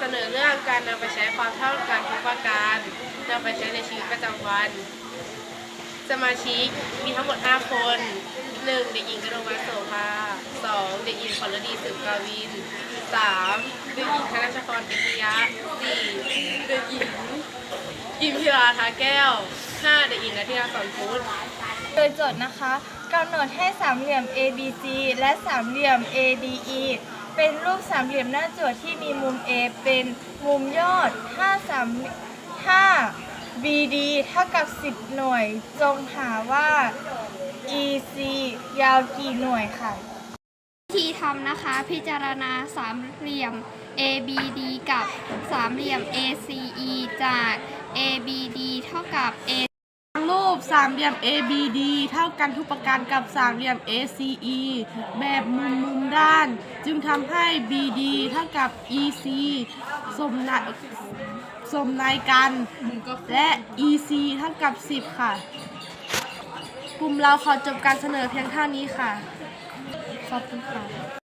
เสนอเรื่องการนำไปใช้ความเท่ากันทุกประการนำไปใช้ในชีวิตประจำวัน สมาชิกมีทั้งหมด 5 คน 1. เด็กหญิงกนกวัฒน์โสภา 2. เด็กหญิงพลดีสืบกาวิน 3. เด็กหญิงธนชกรกิติยะ 4. เด็กหญิงอิมพิราทาแก้ว 5. เด็กหญิงนัทธิราสอนพุทธโดยโจทย์นะคะกำหนดให้สามเหลี่ยม ABC และสามเหลี่ยม ADE เป็นรูปสามเหลี่ยมหน้าจทย์ที่มีมุม A เป็นมุมยอดถ้าสามถ้า BD เท่ากับ 10 หน่วย จงหาว่า EC ยาวกี่หน่วยค่ะ วิธีทำนะคะ พิจารณาสามเหลี่ยม ABD กับสามเหลี่ยม ACE จาก ABD เท่ากับ A สามเหลี่ยม ABD เท่ากันทุกประการกับสามเหลี่ยม ACE แบบมุมมุมด้าน จึงทำให้ BD เท่ากับ EC สมนสมนายกัน และ EC เท่ากับ 10 ค่ะกลุ่มเราขอจบการเสนอเพียงเท่านี้ค่ะ ขอบคุณค่ะ